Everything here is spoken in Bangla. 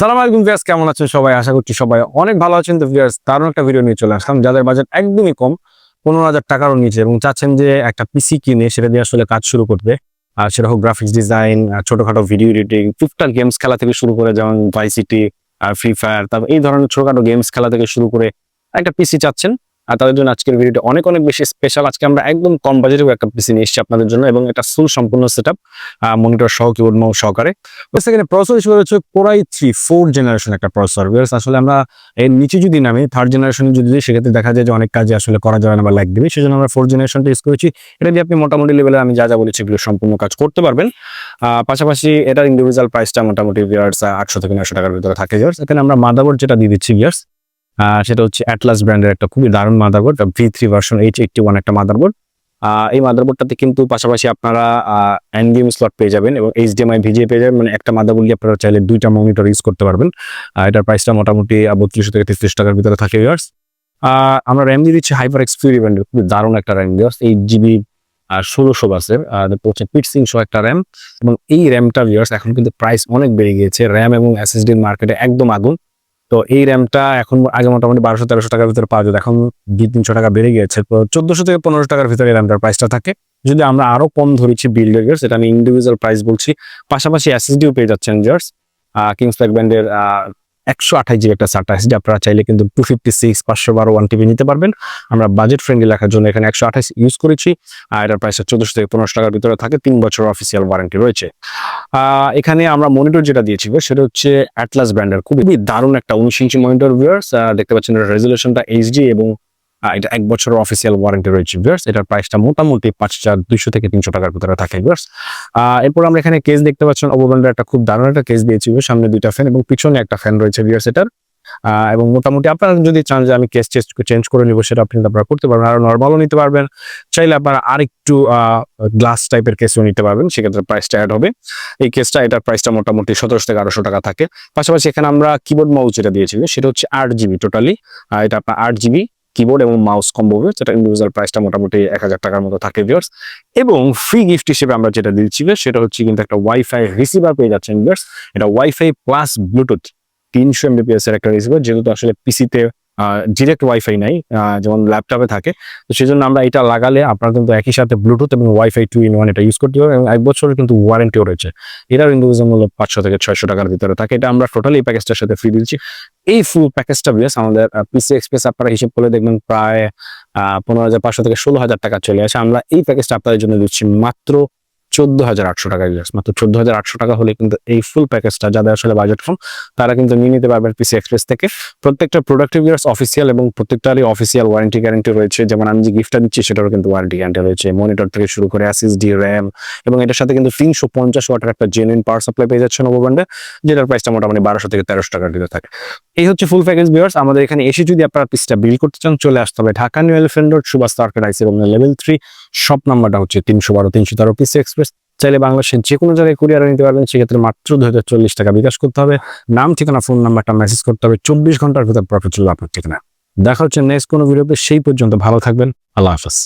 সালাম আলাইকুম ভিয়ার্স কেমন আছেন সবাই? আশা করছি সবাই অনেক ভালো আছেন। তো ভিয়ার্স দারুণ একটা ভিডিও নিয়ে চলে আসলাম। যাদের বাজেট একদমই কম, পনেরো হাজার টাকারও নিচে এবং চাচ্ছেন যে একটা পিসি কিনে, সেটা দিয়ে আসলে কাজ শুরু করবে আর সেটা হোক গ্রাফিক্স ডিজাইন ছোটখাটো ভিডিও এডিটিং টুকটাক গেমস খেলা থেকে শুরু করে যেমন ভাইসিটি আর ফ্রি ফায়ার তারপর এই ধরনের ছোটখাটো গেমস খেলা থেকে শুরু করে একটা পিসি চাচ্ছেন। আর তাদের জন্য আজকের ভিডিওটা অনেক অনেক বেশি স্পেশাল আজকে আমরা একদম কম বাজেটের একটা পিসি নিয়ে এসেছি আপনাদের জন্য এবং এটা ফুল সম্পূর্ণ সেট আপ মনিটর সহ কিবোর্ড মাউস সহকারে। সেখানে প্রসেসর হিসেবে রয়েছে core i three four generation একটা প্রসেসর আসলে আমরা এর নিচে যদি নামি থার্ড জেনারেশনে যদি সেক্ষেত্রে দেখা যায় যে অনেক কাজে আসলে করা যাবে না বা লাইক দিবে। সেজন্য আমরা ফোর জেনারেশনটা ইউজ করেছি। এটা দিয়ে আপনি মোটামুটি লেভেলে আমি যা যা বলেছি এগুলো সম্পূর্ণ কাজ করতে পারবেন। পাশাপাশি এটার ইন্ডিভিজুয়াল প্রাইসটা মোটামুটি ভিয়ার্স আটশো থেকে নশো টাকার ভিতরে থাকে ভিয়ার্স এখানে আমরা মাদারবোর্ড যেটা দিয়ে দিচ্ছি ভিয়ার্স সেটা হচ্ছে অ্যাটলাস ব্র্যান্ডের একটা খুবই দারুণ motherboard V three version H eighty one একটা মাদারবোর্ড এই মাদারবোর্ডটাতে কিন্তু পাশাপাশি আপনারা এনডিএম স্লট পেয়ে যাবেন এবং এইচডিএমআই ভিজিএ পেয়ে যাবেন মানে একটা মাদারবোর্ড দিয়ে আপনারা চাইলে দুইটা মনিটর ইউজ করতে পারবেন। এটার প্রাইসটা মোটামুটি বত্রিশশো থেকে তেত্রিশ টাকার ভিতরে থাকে ইয়ার্স আমরা র্যাম দিয়ে দিচ্ছি হাইপার এক্সপিরি ব্র্যান্ডের খুবই দারুণ একটা র্যাম দিওস এইট জিবি আর ষোলোশো বাসের হচ্ছে পিটসিং সহ একটা র্যাম এবং এই র্যামটা ভিউয়ার্স এখন কিন্তু প্রাইস অনেক বেড়ে গিয়েছে। র্যাম এবং এসএসডির মার্কেটে একদম আগুন। তো এই র্যামটা এখন আগে মোটামুটি বারোশো, তেরোশো টাকার ভিতরে পাওয়া যেত। এখন দুই, তিনশো টাকা বেড়ে গিয়েছে। তো চোদ্দশো থেকে পনেরোশো টাকার ভিতরে র্যামটার প্রাইসটা থাকে। যদি আমরা আরও কম ধরেছি বিল্ডের সেটা আমি ইন্ডিভিজুয়াল প্রাইস বলছি। পাশাপাশি এসএসডিও পেয়ে যাচ্ছেন জার্স কিংস ব্যাক ব্যান্ডের একশো আঠাশ জিবি একটা সার্টা এসডি আপনারা চাইলে কিন্তু টু ফিফটি সিক্স পাঁচশো বারো ওয়ান টিভি নিতে পারবেন। আমরা বাজেট ফ্রেন্ডলি রাখার জন্য এখানে একশো আঠাশ ইউজ করেছি, আর এটার প্রাইস চোদ্দশো থেকে পনেরোশো টাকার ভিতরে থাকে, তিন বছর অফিসিয়াল ওয়ারেন্টি রয়েছে। এখানে আমরা মনিটর যেটা দিয়েছি সেটা হচ্ছে অ্যাটলাস ব্র্যান্ডের খুবই দারুণ একটা উনিশ ইঞ্চি মনিটর ভিউয়ার্স দেখতে পাচ্ছেন রেজুলেশনটা এইচডি এবং এটা এক বছরের অফিসিয়াল ওয়ারেন্টি রয়েছে ভিউয়ার্স এটার প্রাইসটা মোটামুটি পাঁচ হাজার দুইশো থেকে তিনশো টাকার ভিতরে থাকে ভিউয়ার্স এরপর আমরা এখানে কেস দেখতে পাচ্ছেন অবব্যান্ডের একটা খুব দারুণ একটা কেস দিয়েছি সামনে দুইটা ফ্যান এবং পিছনে একটা ফ্যান রয়েছে ভিউয়ার্স এটার। এবং মোটামুটি আপনারা যদি চান যে আমি কেস চেঞ্জ করে নিবো, সেটা আপনি আপনারা করতে পারবেন। আর নর্মালও নিতে পারবেন। চাইলে আপনারা আরেকটু গ্লাস টাইপের কেসও নিতে পারবেন, সেক্ষেত্রে প্রাইসটা অ্যাড হবে। এই কেসটা এটার প্রাইসটা মোটামুটি সতেরোশো থেকে আড়াইশো টাকা থাকে। পাশাপাশি এখানে আমরা কিবোর্ড মাউস যেটা দিয়েছি, সেটা হচ্ছে আট জিবি টোটালি এটা আপনার আট জিবি কিবোর্ড এবং মাউস কম্বো যেটা ইন্ডিভিজুয়াল প্রাইসটা মোটামুটি এক হাজার টাকার মতো থাকে ভিউর্স এবং ফ্রি গিফট হিসেবে আমরা যেটা দিচ্ছি সেটা হচ্ছে কিন্তু একটা ওয়াইফাই রিসিভার পেয়ে যাচ্ছেন ভিউর্স এটা ওয়াইফাই প্লাস ব্লুটুথ তিনশো এমবিপিএস এর একটা রিসিভার যেহেতু আসলে পিসিতে ডিরেক্ট ওয়াইফাই নাই যেমন ল্যাপটপে থাকে। তো সেই জন্য আমরা এটা লাগালে আপনারা কিন্তু একই সাথে ব্লুটুথ এবং ওয়াইফাই টু ইন ওয়ান এটা ইউজ করতে পারবেন এবং এক বছরের কিন্তু ওয়ারেন্টিও রয়েছে। এটার ইন্ডিভিজুয়াল মূল্য পাঁচশো থেকে ছয়শো টাকার ভিতরে। থাকে এটা আমরা টোটালি এই প্যাকেজটার সাথে ফ্রি দিচ্ছি। এই ফুল প্যাকেজটা বেশ আমাদের পিসি এক্সপ্রেস আপনারা হিসেব করে দেখবেন প্রায় পনেরো হাজার পাঁচশো থেকে ষোলো হাজার টাকা চলে আসে। আমরা এই প্যাকেজটা আপনাদের জন্য দিচ্ছি মাত্র চোদ্দ হাজার আটশো টাকা ইউএস মাত্র চোদ্দ হাজার আটশো টাকা হলে কিন্তু এই ফুল প্যাকেজটা যাদের আসলে বাজেট কম, তারা কিন্তু নিয়ে নিতে পারবেন পিসি এক্সপ্রেস থেকে। প্রত্যেকটা প্রোডাক্টিভ ইয়ার্স অফিসিয়াল এবং প্রত্যেকটারই অফিসিয়াল ওয়ারেন্টি গ্যারান্টি রয়েছে। যেমন আমি যে গিফটটা দিচ্ছি, সেটারও কিন্তু ওয়ারেন্টি গ্যারান্টি রয়েছে। মনিটর থেকে শুরু করে এসএসডি র্যাম এবং এটার সাথে কিন্তু তিনশো পঞ্চাশ ওয়াটের একটা জেনুইন পাওয়ার সাপ্লাই পেয়ে যাচ্ছে নবব্যান্ডে যেটার প্রাইসটা মোটামুটি বারোশো থেকে তেরোশো টাকার দিতে থাকে। এই হচ্ছে ফুল প্যাকেজ বিয়ার্স আমাদের এখানে এসে যদি আপনারা পিসটা বিল করতে চান, চলে আসতে হবে ঢাকা নিউ এলিফেন্ট রোড সুভাষ তার্কেট আইসি এবং লেভেল থ্রি শপ নাম্বারটা হচ্ছে তিনশো বারো, তিনশো তেরো পিসি এক্সপ্রেস চাইলে বাংলাদেশের যে কোনো জায়গায় কুরিয়ারে নিতে পারবেন। সেক্ষেত্রে মাত্র দুই হাজার চল্লিশ টাকা বিকাশ করতে হবে। নাম, ঠিকানা ফোন নাম্বারটা মেসেজ করতে হবে। চব্বিশ ঘণ্টার ভিতর প্রফিট চলবে আপনার ঠিকানা দেখা হচ্ছে নেক্সট কোনো ভিডিওতে সেই পর্যন্ত ভালো থাকবেন। আল্লাহ হাফেজ।